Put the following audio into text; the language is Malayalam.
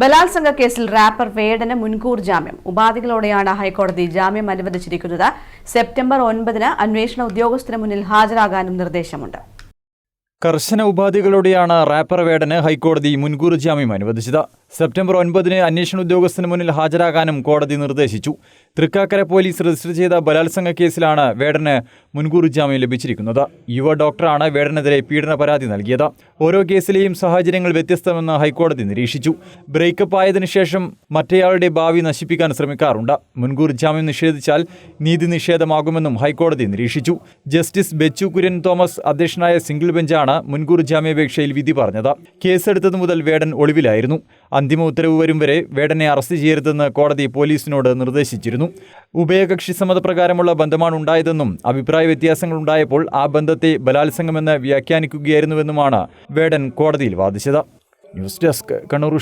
ബലാത്സംഗ കേസിൽ റാപ്പർ വേടന് മുൻകൂർ ജാമ്യം. ഉപാധികളോടെയാണ് ഹൈക്കോടതി ജാമ്യം അനുവദിച്ചിരിക്കുന്നത്. സെപ്റ്റംബർ ഒൻപതിന് അന്വേഷണ ഉദ്യോഗസ്ഥന് മുന്നിൽ ഹാജരാകാനും നിർദ്ദേശമുണ്ട്. കർശന ഉപാധികളോടെയാണ് റാപ്പർ വേടന് ഹൈക്കോടതി മുൻകൂർ ജാമ്യം അനുവദിച്ചത്. സെപ്റ്റംബർ ഒൻപതിന് അന്വേഷണ ഉദ്യോഗസ്ഥന് മുന്നിൽ ഹാജരാകാനും കോടതി നിർദ്ദേശിച്ചു. തൃക്കാക്കര പോലീസ് രജിസ്റ്റർ ചെയ്ത ബലാത്സംഗ കേസിലാണ് വേടന് മുൻകൂർ ജാമ്യം ലഭിച്ചിരിക്കുന്നത്. യുവ ഡോക്ടറാണ് വേടനെതിരെ പീഡന പരാതി നൽകിയത്. ഓരോ കേസിലെയും സാഹചര്യങ്ങൾ വ്യത്യസ്തമെന്ന് ഹൈക്കോടതി നിരീക്ഷിച്ചു. ബ്രേക്കപ്പ് ആയതിനു ശേഷം മറ്റേയാളുടെ ഭാവി നശിപ്പിക്കാൻ ശ്രമിക്കാറുണ്ട്. മുൻകൂർ ജാമ്യം നിഷേധിച്ചാൽ നീതി നിഷേധമാകുമെന്നും ഹൈക്കോടതി നിരീക്ഷിച്ചു. ജസ്റ്റിസ് ബെച്ചു കുര്യൻ തോമസ് അധ്യക്ഷനായ സിംഗിൾ ബെഞ്ചാണ് മുൻകൂർ ജാമ്യാപേക്ഷയിൽ വിധി പറഞ്ഞത്. കേസെടുത്തത് മുതൽ വേടൻ ഒളിവിലായിരുന്നു. അന്തിമ ഉത്തരവ് വരും വരെ വേടനെ അറസ്റ്റ് ചെയ്യരുതെന്ന് കോടതി പോലീസിനോട് നിർദ്ദേശിച്ചിരുന്നു. ഉഭയകക്ഷി സമ്മത പ്രകാരമുള്ള ബന്ധമാണ് ഉണ്ടായതെന്നും അഭിപ്രായ വ്യത്യാസങ്ങൾ ഉണ്ടായപ്പോൾ ആ ബന്ധത്തെ ബലാത്സംഗമെന്ന് വ്യാഖ്യാനിക്കുകയായിരുന്നുവെന്നുമാണ് വേടൻ കോടതിയിൽ വാദിച്ചത്. News desk Kannur